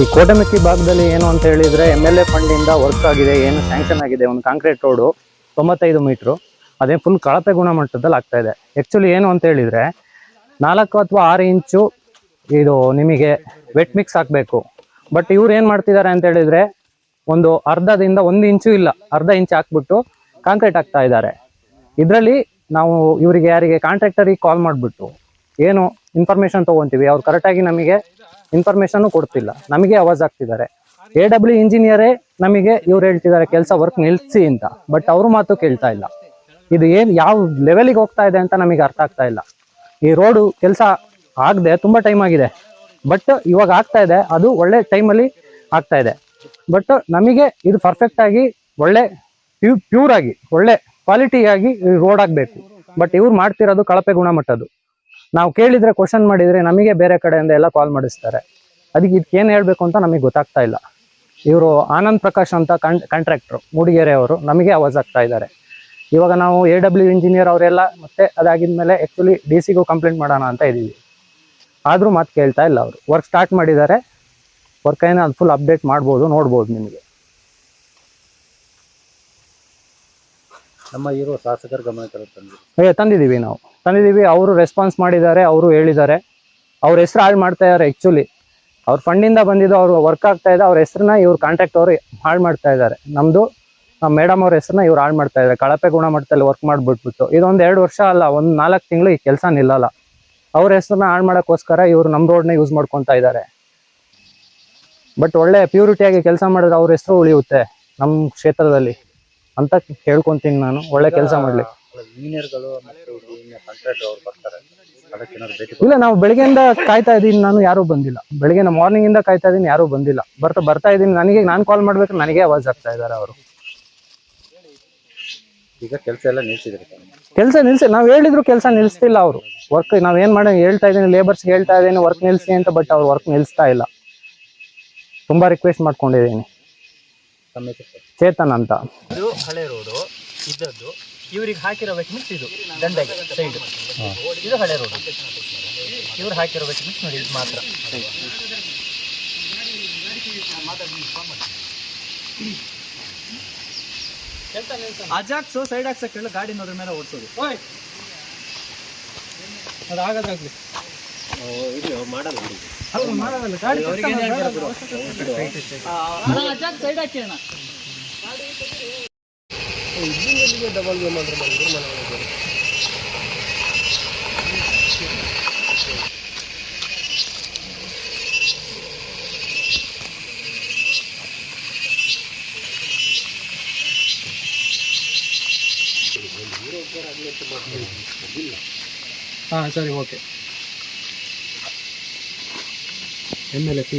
ಈ ಕೋಟಮಿಕ್ಕಿ ಭಾಗದಲ್ಲಿ ಏನು ಅಂತ ಹೇಳಿದ್ರೆ ಎಂ ಎಲ್ ಎ ಫಂಡಿಂದ ವರ್ಕ್ ಆಗಿದೆ, ಏನು ಸ್ಯಾಂಕ್ಷನ್ ಆಗಿದೆ, ಒಂದು ಕಾಂಕ್ರೀಟ್ ರೋಡು ತೊಂಬತ್ತೈದು ಮೀಟ್ರು. ಅದೇ ಫುಲ್ ಕಳಪೆ ಗುಣಮಟ್ಟದಲ್ಲಿ ಆಗ್ತಾ ಇದೆ. ಆ್ಯಕ್ಚುಲಿ ಏನು ಅಂತ ಹೇಳಿದ್ರೆ, ನಾಲ್ಕು ಅಥವಾ ಆರು ಇಂಚು ಇದು ನಿಮಗೆ ವೆಟ್ ಮಿಕ್ಸ್ ಹಾಕಬೇಕು. ಬಟ್ ಇವ್ರು ಏನು ಮಾಡ್ತಿದ್ದಾರೆ ಅಂತ ಹೇಳಿದ್ರೆ, ಒಂದು ಅರ್ಧದಿಂದ ಒಂದು ಇಂಚು ಇಲ್ಲ, ಅರ್ಧ ಇಂಚು ಹಾಕ್ಬಿಟ್ಟು ಕಾಂಕ್ರೀಟ್ ಹಾಕ್ತಾ ಇದ್ದಾರೆ. ಇದರಲ್ಲಿ ನಾವು ಇವರಿಗೆ ಯಾರಿಗೆ ಕಾಂಟ್ರಾಕ್ಟರಿಗೆ ಕಾಲ್ ಮಾಡಿಬಿಟ್ಟು ಏನು ಇನ್ಫಾರ್ಮೇಷನ್ ತೊಗೊತೀವಿ, ಅವ್ರು ಕರೆಕ್ಟಾಗಿ ನಮಗೆ ಇನ್ಫಾರ್ಮೇಶನ್ ಕೊಡ್ತಿಲ್ಲ. ನಮಗೆ ಅವಾಜ್ ಆಗ್ತಿದ್ದಾರೆ ಎ ಡಬ್ಲ್ಯೂ ಇಂಜಿನಿಯರೇ ನಮಗೆ ಇವ್ರು ಹೇಳ್ತಿದ್ದಾರೆ, ಕೆಲಸ ವರ್ಕ್ ನಿಲ್ಸಿ ಅಂತ. ಬಟ್ ಅವ್ರ ಮಾತು ಕೇಳ್ತಾ ಇಲ್ಲ. ಇದು ಏನು, ಯಾವ ಲೆವೆಲಿಗೆ ಹೋಗ್ತಾ ಇದೆ ಅಂತ ನಮಗೆ ಅರ್ಥ ಆಗ್ತಾ ಇಲ್ಲ. ಈ ರೋಡು ಕೆಲಸ ಆಗದೆ ತುಂಬ ಟೈಮ್ ಆಗಿದೆ. ಬಟ್ ಇವಾಗ ಆಗ್ತಾ ಇದೆ, ಅದು ಒಳ್ಳೆ ಟೈಮಲ್ಲಿ ಆಗ್ತಾ ಇದೆ. ಬಟ್ ನಮಗೆ ಇದು ಪರ್ಫೆಕ್ಟ್ ಆಗಿ ಒಳ್ಳೆ ಪ್ಯೂ ಪ್ಯೂರ್ ಆಗಿ, ಒಳ್ಳೆ ಕ್ವಾಲಿಟಿಯಾಗಿ ರೋಡ್ ಆಗಬೇಕು. ಬಟ್ ಇವ್ರು ಮಾಡ್ತಿರೋದು ಕಳಪೆ ಗುಣಮಟ್ಟದ್ದು. ನಾವು ಕೇಳಿದ್ರೆ ಕ್ವಶನ್ ಮಾಡಿದ್ರೆ ನಮಗೆ ಬೇರೆ ಕಡೆಯಿಂದ ಎಲ್ಲ ಕಾಲ್ ಮಾಡಿಸ್ತಾರೆ. ಅದಕ್ಕೆ ಇದಕ್ಕೆ ಏನು ಹೇಳಬೇಕು ಅಂತ ನಮಗೆ ಗೊತ್ತಾಗ್ತಾ ಇಲ್ಲ. ಇವರು ಆನಂದ್ ಪ್ರಕಾಶ್ ಅಂತ ಕಾಂಟ್ ಕಾಂಟ್ರಾಕ್ಟ್ರು ಮೂಡಿಗೆರೆ ಅವರು ನಮಗೆ ಅವಾಜ್ ಆಗ್ತಾ ಇದ್ದಾರೆ. ಇವಾಗ ನಾವು ಎ ಡಬ್ಲ್ಯೂ ಇಂಜಿನಿಯರ್ ಅವರೆಲ್ಲ ಮತ್ತೆ ಅದಾಗಿದ್ಮೇಲೆ ಆ್ಯಕ್ಚುಲಿ ಡಿ ಸಿಗೂ ಕಂಪ್ಲೇಂಟ್ ಮಾಡೋಣ ಅಂತ ಇದ್ದೀವಿ. ಆದರೂ ಮಾತು ಕೇಳ್ತಾ ಇಲ್ಲ ಅವರು. ವರ್ಕ್ ಸ್ಟಾರ್ಟ್ ಮಾಡಿದ್ದಾರೆ. ವರ್ಕ್ ಏನೋ ಅದು ಫುಲ್ ಅಪ್ಡೇಟ್ ಮಾಡ್ಬೋದು ನೋಡ್ಬೋದು ನಿಮಗೆ. ನಮ್ಮ ಇರೋ ಶಾಸಕರ ಗಮನ ತಂದಿದ್ದೀವಿ ನಾವು. ತಂದಿದ್ದೀವಿ ಅವರು ರೆಸ್ಪಾನ್ಸ್ ಮಾಡಿದ್ದಾರೆ ಅವರು ಹೇಳಿದ್ದಾರೆ. ಅವ್ರ ಹೆಸರು ಹಾಳು ಮಾಡ್ತಾ ಇದ್ದಾರೆ ಆ್ಯಕ್ಚುಲಿ ಅವ್ರ ಫಂಡಿಂದ ಬಂದಿದ್ದು ಅವ್ರು ವರ್ಕ್ ಆಗ್ತಾ ಇದೆ ಅವ್ರ ಹೆಸರನ್ನ ಇವ್ರು ಕಾಂಟ್ಯಾಕ್ಟ್ ಅವರು ಹಾಳು ಮಾಡ್ತಾ ಇದ್ದಾರೆ. ನಮ್ಮದು ಮೇಡಮ್ ಅವ್ರ ಹೆಸರನ್ನ ಇವ್ರು ಹಾಳು ಮಾಡ್ತಾ ಇದ್ದಾರೆ. ಕಳಪೆ ಗುಣಮಟ್ಟದಲ್ಲಿ ವರ್ಕ್ ಮಾಡಿಬಿಟ್ಬಿಟ್ಟು. ಇದೊಂದು ಎರಡು ವರ್ಷ ಅಲ್ಲ ಒಂದು ನಾಲ್ಕು ತಿಂಗಳು ಈ ಕೆಲಸ ನಿಲ್ಲಲ್ಲ. ಅವ್ರ ಹೆಸರನ್ನ ಹಾಳು ಮಾಡೋಕ್ಕೋಸ್ಕರ ಇವ್ರು ನಮ್ಮ ರೋಡ್ನ ಯೂಸ್ ಮಾಡ್ಕೊತಾ ಇದ್ದಾರೆ. ಬಟ್ ಒಳ್ಳೆ ಪ್ಯೂರಿಟಿಯಾಗಿ ಕೆಲಸ ಮಾಡಿದ್ರೆ ಅವ್ರ ಹೆಸರು ಉಳಿಯುತ್ತೆ ನಮ್ಮ ಕ್ಷೇತ್ರದಲ್ಲಿ. ಅಂತ ಹೇಳ್ಕೊತೀನಿ ನಾನು. ಒಳ್ಳೆ ಕೆಲಸ ಮಾಡಲಿ ಇಂಜಿನಿಯರ್ಗಳು ಮತ್ತು ಕಾಂಟ್ರಾಕ್ಟರ್ ಅವ್ರು ಬರ್ತಾರೆ. ಅದಕ್ಕೆ ಏನಾದ್ರು ಭೇಟಿ ಇಲ್ಲ ನಾವು ಬೆಳಗ್ಗೆಯಿಂದ ಕಾಯ್ತಾ ಇದ್ದೀನಿ ನಾನು ಯಾರು ಬಂದಿಲ್ಲ. ಬೆಳಗ್ಗೆ ಮಾರ್ನಿಂಗ್ ಇಂದ ಕಾಯ್ತಾ ಇದ್ದೀನಿ ಯಾರು ಬಂದಿಲ್ಲ. ಬರ್ತಾ ಬರ್ತಾ ಇದ್ದೀನಿ. ನನಗೆ ನಾನು ಕಾಲ್ ಮಾಡ್ಬೇಕು ನನಗೆ ಅವಾಜ್ ಆಗ್ತಾ ಇದ್ದಾರೆ ಅವರು. ಈಗ ಕೆಲಸ ಎಲ್ಲ ನಿಲ್ಸಿದ್ರೆ. ಕೆಲಸ ನಿಲ್ಸಿ ನಾವು ಹೇಳಿದ್ರು ಕೆಲಸ ನಿಲ್ಸ್ತಿಲ್ಲ ಅವರು. ವರ್ಕ್ ನಾವ್ ಏನ್ ಮಾಡಿ ಹೇಳ್ತಾ ಇದ್ದೀನಿ ಲೇಬರ್ಸ್ ಹೇಳ್ತಾ ಇದ್ದೀನಿ ವರ್ಕ್ ನಿಲ್ಸಿ ಅಂತ ಬಟ್ ಅವ್ರು ವರ್ಕ್ ನಿಲ್ಸ್ತಾ ಇಲ್ಲ. ತುಂಬಾ ರಿಕ್ವೆಸ್ಟ್ ಮಾಡ್ಕೊಂಡಿದ್ದೀನಿ? ಚೇತನ್ ಅಂತ. ಇದು ಹಳೆ ರೋಡು ಇದ್ದದ್ದು. ಇವ್ರಿಗೆ ಹಾಕಿರೋ ಮಿಕ್ಸ್ ಇದು ದಂಡೆಗೆ ಸೈಡ್ ಇದು ಹಳೆ ರೋಡ್ ಇವ್ರು ಹಾಕಿರೋ ಮಿಕ್ಸ್ ನೋಡಿ ಇದು ಮಾತ್ರ. ಅಜಾಕ್ಸು ಸೈಡ್ ಹಾಕ್ಸಕ್ಕೆ ಹೇಳಿ ಗಾಡಿ ನೋಡ್ರ ಮೇಲೆ ಓಡಿಸೋದು. ಅದು ಆಗೋದಾಗ್ಲಿ ಅಲ್ಲ, ಮಾಡಲ್ಲ ಗಾಡಿ ಅಜಾಕ್ ಸೈಡ್ ಹಾಕಿ ಅಣ್ಣ. ಹಾಂ ಸರಿ okay M L A P